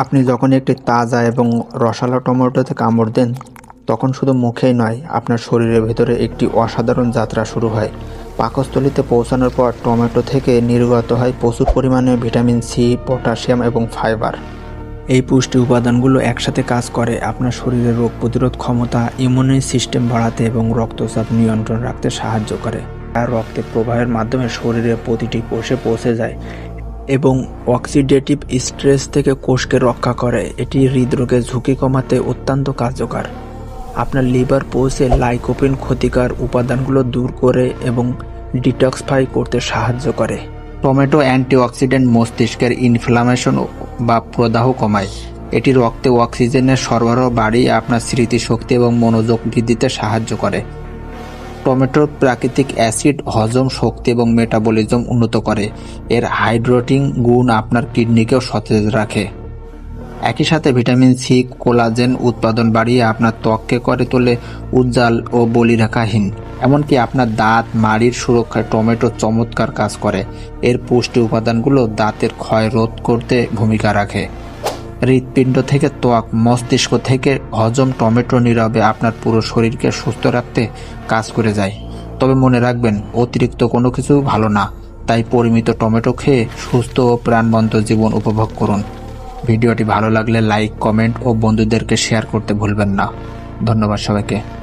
আপনি যখন একটি তাজা এবং রসালো টমেটোতে কামড় দেন, তখন শুধু মুখেই নয়, আপনার শরীরের ভেতরে একটি অসাধারণ যাত্রা শুরু হয়। পাকস্থলিতে পৌঁছানোর পর টমেটো থেকে নির্গত হয় প্রচুর পরিমাণে ভিটামিন সি, পটাশিয়াম এবং ফাইবার। এই পুষ্টি উপাদানগুলো একসাথে কাজ করে আপনার শরীরের রোগ প্রতিরোধ ক্ষমতা ইমিউনি সিস্টেম বাড়াতে এবং রক্তচাপ নিয়ন্ত্রণ রাখতে সাহায্য করে। আর রক্তের প্রবাহের মাধ্যমে শরীরের প্রতিটি কোষে পৌঁছে যায়। এবং অক্সিডেটিভ স্ট্রেস থেকে কোষকে রক্ষা করে। এটি হৃদরোগের ঝুঁকি কমাতে অত্যন্ত কার্যকর। আপনার লিভার পৌঁছে লাইকোপিন ক্ষতিকর উপাদানগুলো দূর করে এবং ডিটক্সফাই করতে সাহায্য করে। টমেটো অ্যান্টিঅক্সিডেন্ট মস্তিষ্কের ইনফ্লামেশন বা প্রদাহ কমায়। এটি রক্তে অক্সিজেনের সরবরাহ বাড়িয়ে আপনার স্মৃতিশক্তি এবং মনোযোগ বৃদ্ধিতে সাহায্য করে। টমেটোর প্রাকৃতিক অ্যাসিড, হজম শক্তি এবং মেটাবলিজম উন্নত করে। এর হাইড্রোটিং গুণ আপনার কিডনিকেও সতেজ রাখে। একই সাথে ভিটামিন সি, কোলাজেন উৎপাদন বাড়িয়ে আপনার ত্বককে করে তোলে, উজ্জ্বল ও বলিরেখাহীন। এমনকি আপনার দাঁত, মাড়ির সুরক্ষায় টমেটো চমৎকার কাজ করে। এর পুষ্টি উপাদানগুলো দাঁতের ক্ষয় রোধ করতে ভূমিকা রাখে। হৃৎপিণ্ড থেকে ত্বক, মস্তিষ্ক থেকে হজম টমেটো নীরবে আপনার পুরো শরীরকে সুস্থ রাখতে কাজ করে যায়। তবে মনে রাখবেন, অতিরিক্ত কোনো কিছু ভালো না। তাই পরিমিত টমেটো খেয়ে সুস্থ ও প্রাণবন্ত জীবন উপভোগ করুন। ভিডিওটি ভালো লাগলে লাইক, কমেন্ট ও বন্ধুদেরকে শেয়ার করতে ভুলবেন না। ধন্যবাদ সবাইকে।